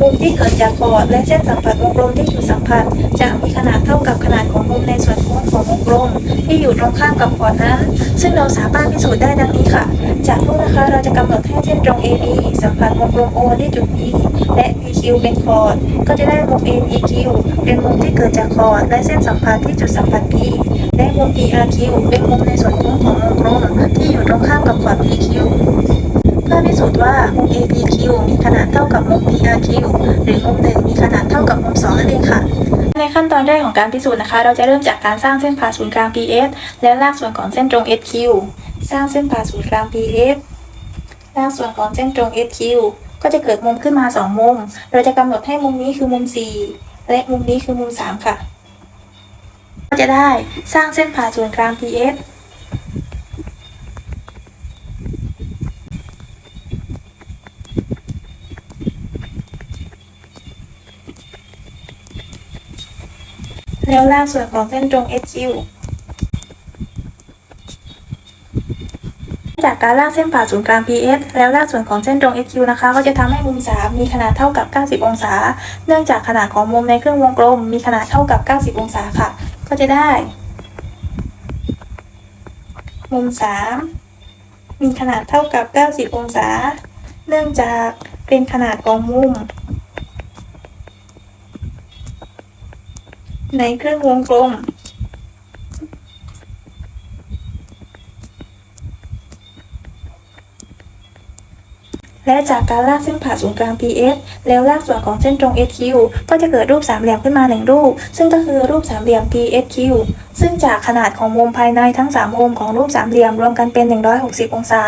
มุมที่เกิดจากคอร์ดและเส้นสัมผัสวงกลมที่จุดสัมผัส จะมีขนาดเท่ากับขนาดของมุมในส่วนโค้งของวงกลม ที่อยู่ตรงข้ามกับคอร์ดนั้น ซึ่งเราสามารถพิสูจน์ได้ดังนี้ค่ะ จากรูปนะคะเราจะกำหนดให้เส้นตรง AB สัมผัสวงกลม O ที่จุด E และ PQ เป็นคอร์ดก็จะได้มุม APQ เป็นมุมที่เกิดจากคอร์ดและเส้นสัมผัสที่จุดสัมผัส P และมุม PRQ เป็นมุมในส่วนโค้งของวงกลมที่อยู่ตรงข้ามกับคอร์ด PQ เพื่อพิสูจน์ว่ามุม APQ มีขนาดเท่า กับมุม Q หรือมุมหนึ่งมีขนาดเท่ากับมุมสองนั่นเองค่ะ ในขั้นตอนแรกของการพิสูจน์นะคะ เราจะเริ่มจากการสร้างเส้นผ่าศูนย์กลาง PS และลากส่วนของเส้นตรง SQ สร้างเส้นผ่าศูนย์กลาง PS ลากส่วนของเส้นตรง SQ ก็จะเกิดมุมขึ้นมา 2 มุม เราจะกำหนดให้มุมนี้คือมุม 4 และมุมนี้คือมุม 3 ค่ะ ก็จะได้สร้างเส้นผ่าศูนย์กลาง PS แล้วลากส่วนของเส้นตรง SQ จากการลากเส้นผ่าศูนย์กลาง PS แล้วลากส่วนของเส้นตรง SQ นะคะ ก็จะทำให้มุม 3 มีขนาดเท่ากับ 90 องศา เนื่องจากขนาดของมุมในเครื่องวงกลม มีขนาดเท่ากับ 90 องศาค่ะ ก็จะได้ มุม 3 มีขนาดเท่ากับ 90 องศา เนื่องจากเป็นขนาดของมุม ในเครื่องวงกลม และจากการลากเส้นผ่าศูนย์กลาง PS แล้วลากส่วนของเส้นตรง SQ ก็จะเกิดรูปสามเหลี่ยมขึ้นมาหนึ่งรูป ซึ่งก็คือรูปสามเหลี่ยม PSQ ซึ่งจากขนาดของมุมภายในทั้ง 3 มุมของรูปสามเหลี่ยมรวมกันเป็น 160 องศา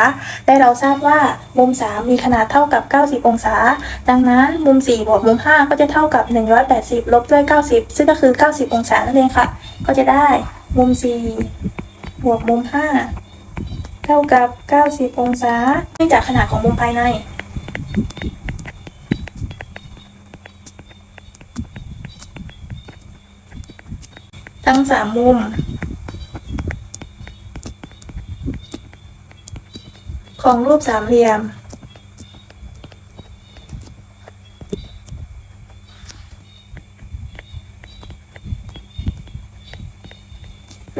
และเราทราบว่ามุม 3 มีขนาดเท่ากับ 90 องศา ดังนั้นมุม 4 บวกมุม 5 ก็จะเท่ากับ 180 ลบด้วย 90 ซึ่งก็คือ 90 องศานั่นเองค่ะ ก็จะได้มุม 4 บวกมุม 5 เท่ากับ 90 องศาเนื่องจากขนาดของมุมภายใน ทั้งสามมุม ของรูปสามเหลี่ยม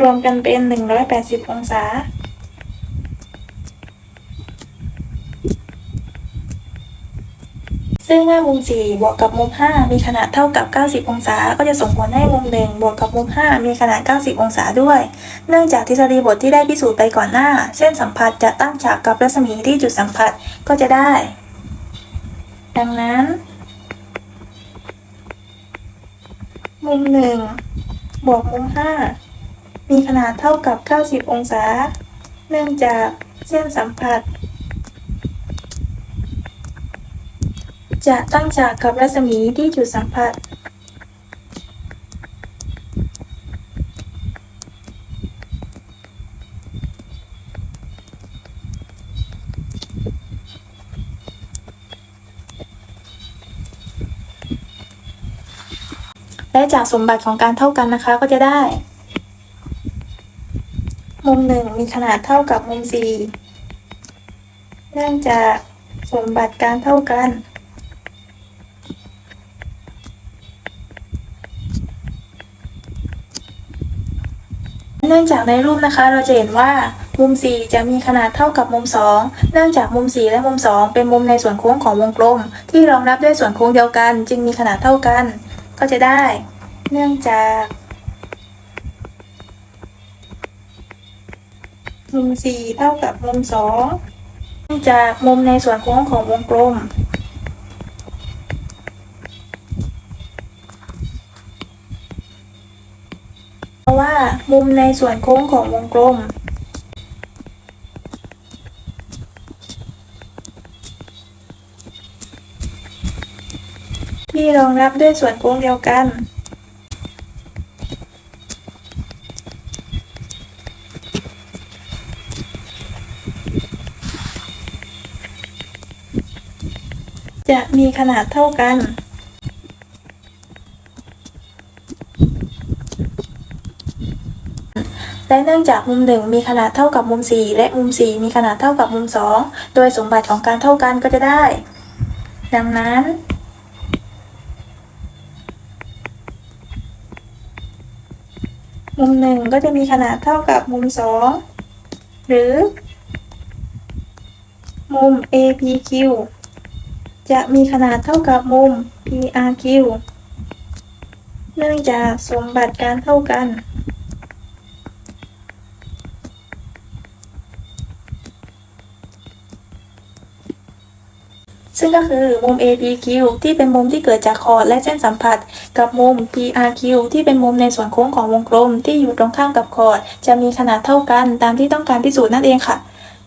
รวมกันเป็น 180 องศา ซึ่งเมื่อมุม 4 บวกกับมุม 5 มีขนาดเท่ากับ 90 องศา ก็จะส่งผลให้มุม 1 บวกกับมุม 5 มีขนาด 90 องศาด้วย เนื่องจากทฤษฎีบทที่ได้พิสูจน์ไปก่อนหน้า เส้นสัมผัสจะตั้งฉากกับรัศมีที่จุดสัมผัสก็จะได้ ดังนั้น มุม 1 บวกมุม 5 มีขนาดเท่ากับ 90 องศา เนื่องจากเส้นสัมผัส จะตั้งฉากกับรัศมีที่จุดสัมผัส และจากสมบัติของการเท่ากันนะคะก็จะได้ มุมหนึ่งมีขนาดเท่ากับมุมสี่เนื่องจากสมบัติการเท่ากัน นื่องจากในรูปนะคะ เราจะเห็นว่ามุม 4 จะมีขนาดเท่ากับมุม 2 เนื่องจากมุม 4 และมุม 2 เป็นมุมในส่วนโค้งของวงกลม ที่รองรับด้วยส่วนโค้งเดียวกัน จึงมีขนาดเท่ากัน ก็จะได้ เนื่องจากมุม 4 เท่ากับมุม 2 เนื่องจากมุมในส่วนโค้งของวงกลม เพราะ ว่ามุมในส่วนโค้งของวงกลม ที่รองรับด้วยส่วนโค้งเดียวกัน จะมีขนาดเท่ากัน และเนื่องจากมุม 1 มีขนาดเท่ากับมุม 4 และมุม 4 มีขนาดเท่ากับมุม 2 โดยสมบัติของการเท่ากันก็จะได้ ดังนั้น มุม 1 ก็จะมีขนาดเท่ากับมุม 2 หรือ มุม APQ จะมีขนาดเท่ากับมุม PRQ เนื่องจากสมบัติการเท่ากัน ซึ่งก็คือมุม A D Q ที่เป็นมุมที่เกิดจากคอร์ดและเส้นสัมผัส กับมุม PRQ ที่เป็นมุมในส่วนโค้งของวงกลม ที่อยู่ตรงข้ามกับคอร์ดจะมีขนาดเท่ากันตามที่ต้องการพิสูจน์นั่นเองค่ะ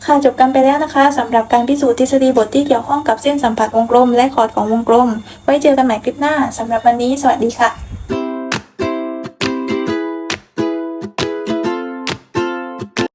ค่ะจบกันไปแล้วนะคะสำหรับการพิสูจน์ทฤษฎีบทที่เกี่ยวข้องกับเส้นสัมผัสวงกลม และคอร์ดของวงกลม ไว้เจอกันใหม่คลิปหน้าสำหรับวันนี้ สวัสดีค่ะ